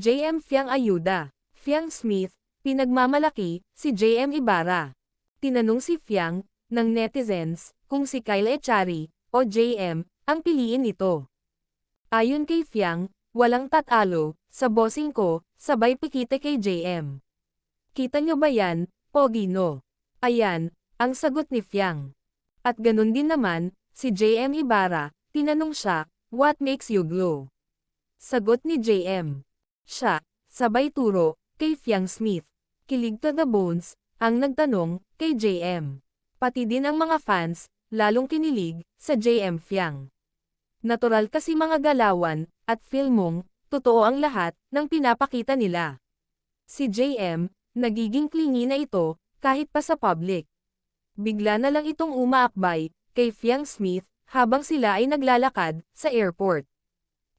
JM Fiang Ayuda, Fiang Smith, pinagmamalaki, si JM Ibarra. Tinanong si Fiang, ng netizens, kung si Kyle Echari, o JM, ang piliin nito. Ayon kay Fiang, walang tatalo, sa bossing ko, sabay pikite kay JM. Kita nyo ba yan, Pogi no? Ayan, ang sagot ni Fiang. At ganun din naman, si JM Ibarra, tinanong siya, what makes you glow? Sagot ni JM. Siya, sabay turo, kay Fiang Smith. Kilig to the bones, ang nagtanong, kay JM. Pati din ang mga fans, lalong kinilig, sa JM Fiang. Natural kasi mga galawan, at feel mong, totoo ang lahat, ng pinapakita nila. Si JM, nagiging clingy na ito, kahit pa sa public. Bigla na lang itong umaakbay, kay Fiang Smith, habang sila ay naglalakad, sa airport.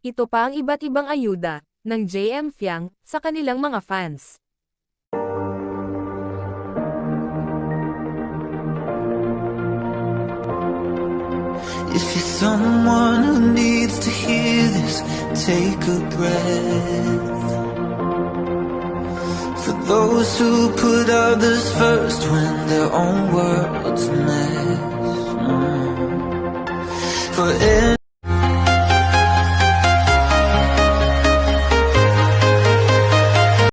Ito pa ang iba't ibang ayuda, ng JM Fiang, sa kanilang mga fans. If you're someone who needs to hear this, take a breath. For those who put others first when their own world's a mess. Mm. For